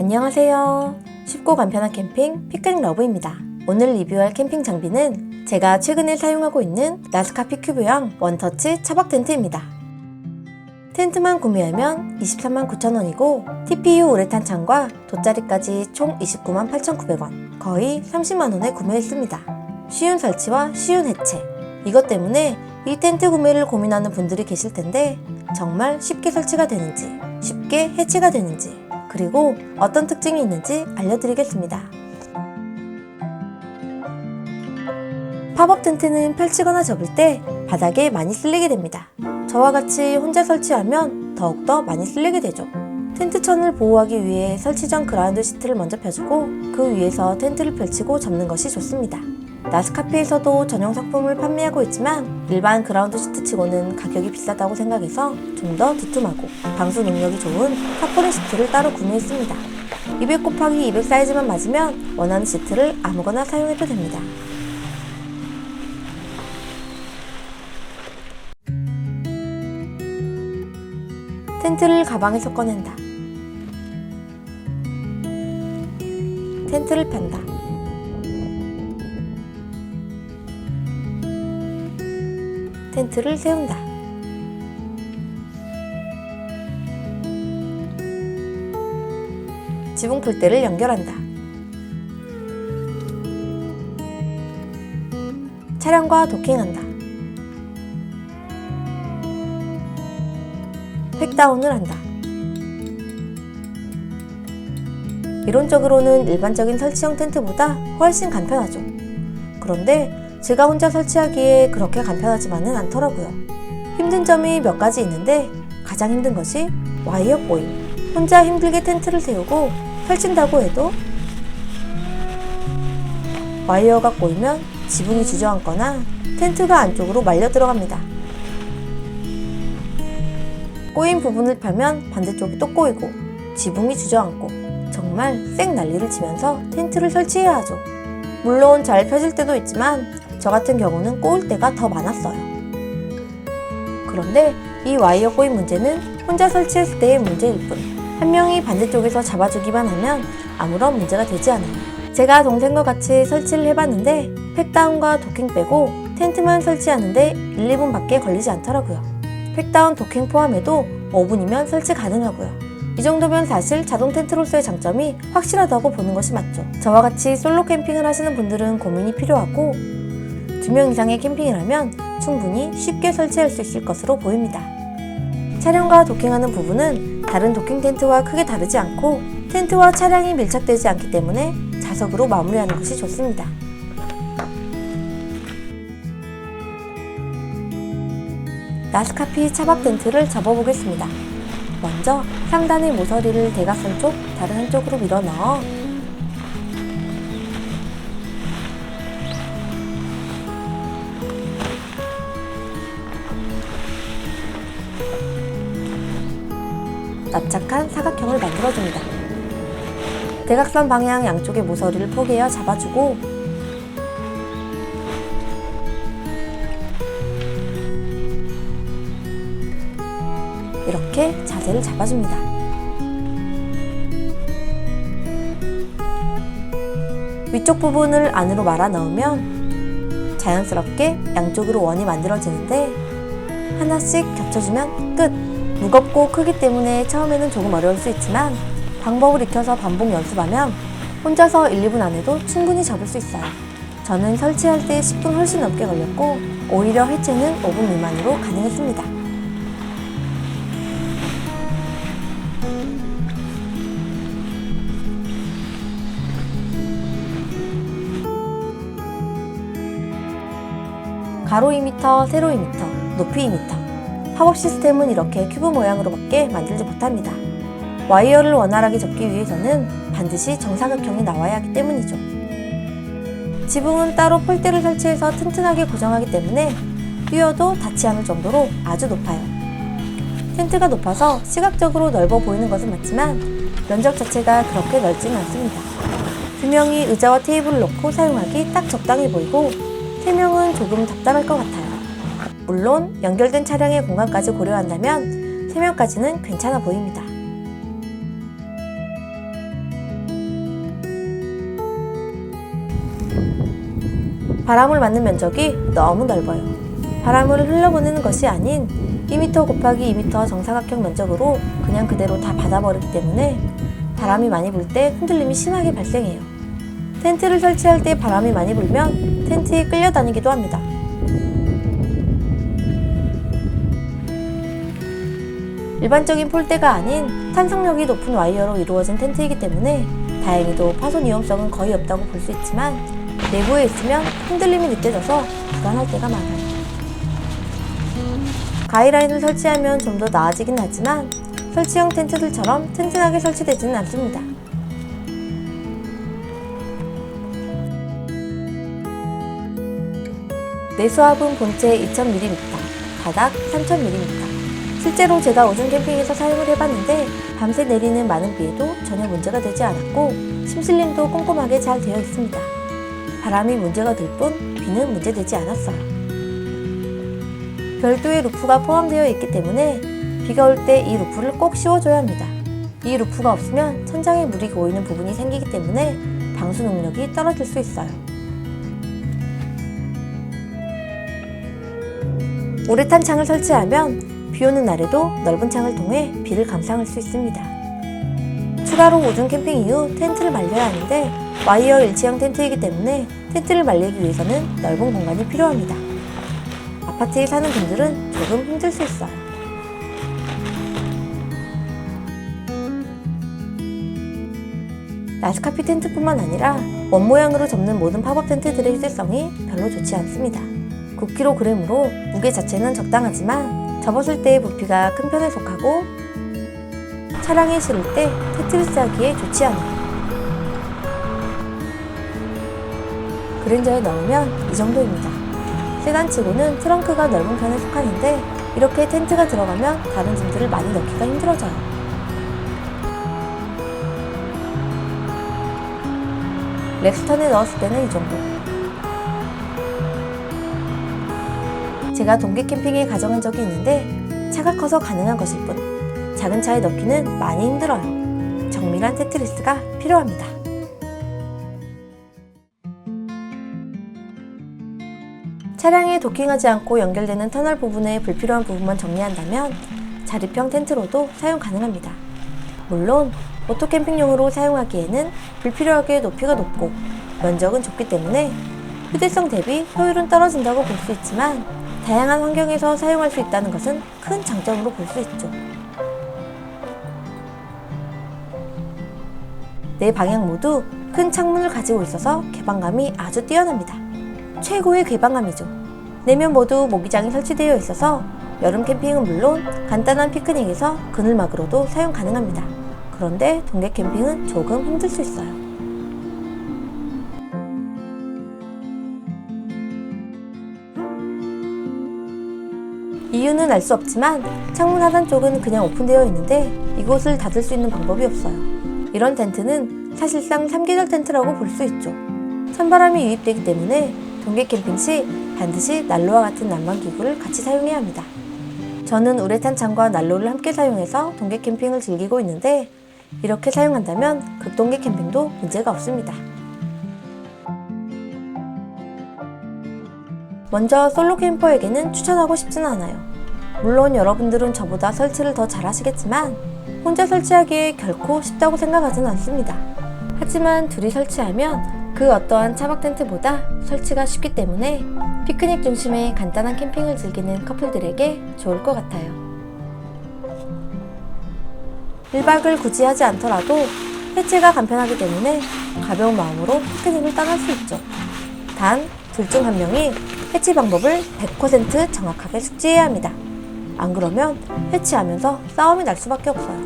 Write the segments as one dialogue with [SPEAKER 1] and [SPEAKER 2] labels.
[SPEAKER 1] 안녕하세요. 쉽고 간편한 캠핑 피크닉 러브입니다. 오늘 리뷰할 캠핑 장비는 제가 최근에 사용하고 있는 나스카 피 큐브형 원터치 차박 텐트입니다. 텐트만 구매하면 23만 9천원이고 TPU 우레탄 창과 돗자리까지 총 29만 8,900원 거의 30만원에 구매했습니다. 쉬운 설치와 쉬운 해체 이것 때문에 이 텐트 구매를 고민하는 분들이 계실 텐데 정말 쉽게 설치가 되는지 쉽게 해체가 되는지 그리고 어떤 특징이 있는지 알려드리겠습니다. 팝업 텐트는 펼치거나 접을 때 바닥에 많이 쓸리게 됩니다. 저와 같이 혼자 설치하면 더욱더 많이 쓸리게 되죠. 텐트 천을 보호하기 위해 설치 전 그라운드 시트를 먼저 펴주고 그 위에서 텐트를 펼치고 접는 것이 좋습니다. 나스카피에서도 전용 상품을 판매하고 있지만 일반 그라운드 시트 치고는 가격이 비싸다고 생각해서 좀 더 두툼하고 방수 능력이 좋은 타포린 시트를 따로 구매했습니다. 200 곱하기 200 사이즈만 맞으면 원하는 시트를 아무거나 사용해도 됩니다. 텐트를 가방에서 꺼낸다. 텐트를 편다. 텐트를 세운다. 지붕 풀대를 연결한다. 차량과 도킹한다. 팩다운을 한다. 이론적으로는 일반적인 설치형 텐트보다 훨씬 간편하죠. 그런데 제가 혼자 설치하기에 그렇게 간편하지만은 않더라고요. 힘든 점이 몇 가지 있는데 가장 힘든 것이 와이어 꼬임. 혼자 힘들게 텐트를 세우고 펼친다고 해도 와이어가 꼬이면 지붕이 주저앉거나 텐트가 안쪽으로 말려 들어갑니다. 꼬인 부분을 펴면 반대쪽이 또 꼬이고 지붕이 주저앉고 정말 쌩 난리를 치면서 텐트를 설치해야 하죠. 물론 잘 펴질 때도 있지만 저 같은 경우는 꼬일 때가 더 많았어요. 그런데 이 와이어 꼬임 문제는 혼자 설치했을 때의 문제일 뿐. 한 명이 반대쪽에서 잡아주기만 하면 아무런 문제가 되지 않아요. 제가 동생과 같이 설치를 해봤는데 팩다운과 도킹 빼고 텐트만 설치하는데 1, 2분밖에 걸리지 않더라고요. 팩다운 도킹 포함해도 5분이면 설치 가능하고요. 이 정도면 사실 자동 텐트로서의 장점이 확실하다고 보는 것이 맞죠. 저와 같이 솔로 캠핑을 하시는 분들은 고민이 필요하고 두 명 이상의 캠핑이라면 충분히 쉽게 설치할 수 있을 것으로 보입니다. 차량과 도킹하는 부분은 다른 도킹 텐트와 크게 다르지 않고 텐트와 차량이 밀착되지 않기 때문에 자석으로 마무리하는 것이 좋습니다. 나스카피 차박 텐트를 접어보겠습니다. 먼저 상단의 모서리를 대각선 쪽 다른 한쪽으로 밀어 넣어 납작한 사각형을 만들어줍니다. 대각선 방향 양쪽의 모서리를 포개어 잡아주고 이렇게 자세를 잡아줍니다. 위쪽 부분을 안으로 말아 넣으면 자연스럽게 양쪽으로 원이 만들어지는데 하나씩 겹쳐주면 끝! 무겁고 크기 때문에 처음에는 조금 어려울 수 있지만 방법을 익혀서 반복 연습하면 혼자서 1, 2분 안에도 충분히 접을 수 있어요. 저는 설치할 때 10분 훨씬 넘게 걸렸고 오히려 해체는 5분 미만으로 가능했습니다. 가로 2m, 세로 2m, 높이 2m. 팝업 시스템은 이렇게 큐브 모양으로밖에 만들지 못합니다. 와이어를 원활하게 접기 위해서는 반드시 정사각형이 나와야 하기 때문이죠. 지붕은 따로 폴대를 설치해서 튼튼하게 고정하기 때문에 뛰어도 닿지 않을 정도로 아주 높아요. 텐트가 높아서 시각적으로 넓어 보이는 것은 맞지만 면적 자체가 그렇게 넓지는 않습니다. 두 명이 의자와 테이블을 놓고 사용하기 딱 적당해 보이고 세 명은 조금 답답할 것 같아요. 물론 연결된 차량의 공간까지 고려한다면 3명까지는 괜찮아 보입니다. 바람을 맞는 면적이 너무 넓어요. 바람을 흘러보내는 것이 아닌 2m 곱하기 2m 정사각형 면적으로 그냥 그대로 다 받아버리기 때문에 바람이 많이 불 때 흔들림이 심하게 발생해요. 텐트를 설치할 때 바람이 많이 불면 텐트에 끌려다니기도 합니다. 일반적인 폴대가 아닌 탄성력이 높은 와이어로 이루어진 텐트이기 때문에 다행히도 파손 위험성은 거의 없다고 볼 수 있지만 내부에 있으면 흔들림이 느껴져서 불안할 때가 많아요. 가이라인을 설치하면 좀 더 나아지긴 하지만 설치형 텐트들처럼 튼튼하게 설치되지는 않습니다. 내수압은 본체 2000mm, 바닥 3000mm. 실제로 제가 오줌 캠핑에서 사용을 해봤는데 밤새 내리는 많은 비에도 전혀 문제가 되지 않았고 심실림도 꼼꼼하게 잘 되어 있습니다. 바람이 문제가 될 뿐 비는 문제되지 않았어요. 별도의 루프가 포함되어 있기 때문에 비가 올 때 이 루프를 꼭 씌워줘야 합니다. 이 루프가 없으면 천장에 물이 고이는 부분이 생기기 때문에 방수 능력이 떨어질 수 있어요. 우레탄 창을 설치하면 비 오는 날에도 넓은 창을 통해 비를 감상할 수 있습니다. 추가로 오줌 캠핑 이후 텐트를 말려야 하는데 와이어 일체형 텐트이기 때문에 텐트를 말리기 위해서는 넓은 공간이 필요합니다. 아파트에 사는 분들은 조금 힘들 수 있어요. 나스카피 텐트뿐만 아니라 원 모양으로 접는 모든 팝업 텐트들의 휴대성이 별로 좋지 않습니다. 9kg으로 무게 자체는 적당하지만 접었을 때의 부피가 큰 편에 속하고 차량에 실을 때 테트리스 하기에 좋지 않아요. 그랜저에 넣으면 이 정도입니다. 세단치고는 트렁크가 넓은 편에 속하는데 이렇게 텐트가 들어가면 다른 짐들을 많이 넣기가 힘들어져요. 렉스턴에 넣었을 때는 이 정도. 제가 동계 캠핑에 가져간 적이 있는데 차가 커서 가능한 것일 뿐 작은 차에 넣기는 많이 힘들어요. 정밀한 테트리스가 필요합니다. 차량에 도킹하지 않고 연결되는 터널 부분의 불필요한 부분만 정리한다면 자립형 텐트로도 사용 가능합니다. 물론 오토 캠핑용으로 사용하기에는 불필요하게 높이가 높고 면적은 좁기 때문에 휴대성 대비 효율은 떨어진다고 볼 수 있지만 다양한 환경에서 사용할 수 있다는 것은 큰 장점으로 볼 수 있죠. 네 방향 모두 큰 창문을 가지고 있어서 개방감이 아주 뛰어납니다. 최고의 개방감이죠. 내면 모두 모기장이 설치되어 있어서 여름 캠핑은 물론 간단한 피크닉에서 그늘막으로도 사용 가능합니다. 그런데 동계 캠핑은 조금 힘들 수 있어요. 이유는 알 수 없지만 창문 하단 쪽은 그냥 오픈되어 있는데 이곳을 닫을 수 있는 방법이 없어요. 이런 텐트는 사실상 3계절 텐트라고 볼 수 있죠. 찬바람이 유입되기 때문에 동계 캠핑 시 반드시 난로와 같은 난방 기구를 같이 사용해야 합니다. 저는 우레탄 창과 난로를 함께 사용해서 동계 캠핑을 즐기고 있는데 이렇게 사용한다면 극동계 캠핑도 문제가 없습니다. 먼저 솔로 캠퍼에게는 추천하고 싶지는 않아요. 물론 여러분들은 저보다 설치를 더 잘하시겠지만 혼자 설치하기에 결코 쉽다고 생각하지는 않습니다. 하지만 둘이 설치하면 그 어떠한 차박 텐트보다 설치가 쉽기 때문에 피크닉 중심의 간단한 캠핑을 즐기는 커플들에게 좋을 것 같아요. 1박을 굳이 하지 않더라도 해체가 간편하기 때문에 가벼운 마음으로 피크닉을 떠날 수 있죠. 단, 둘 중 한 명이 해치 방법을 100% 정확하게 숙지해야 합니다. 안 그러면 해치하면서 싸움이 날 수밖에 없어요.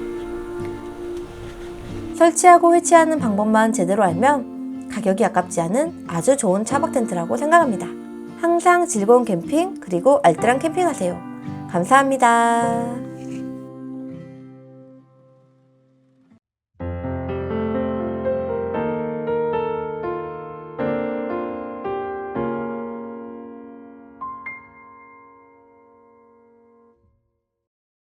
[SPEAKER 1] 설치하고 해치하는 방법만 제대로 알면 가격이 아깝지 않은 아주 좋은 차박 텐트라고 생각합니다. 항상 즐거운 캠핑 그리고 알뜰한 캠핑 하세요. 감사합니다.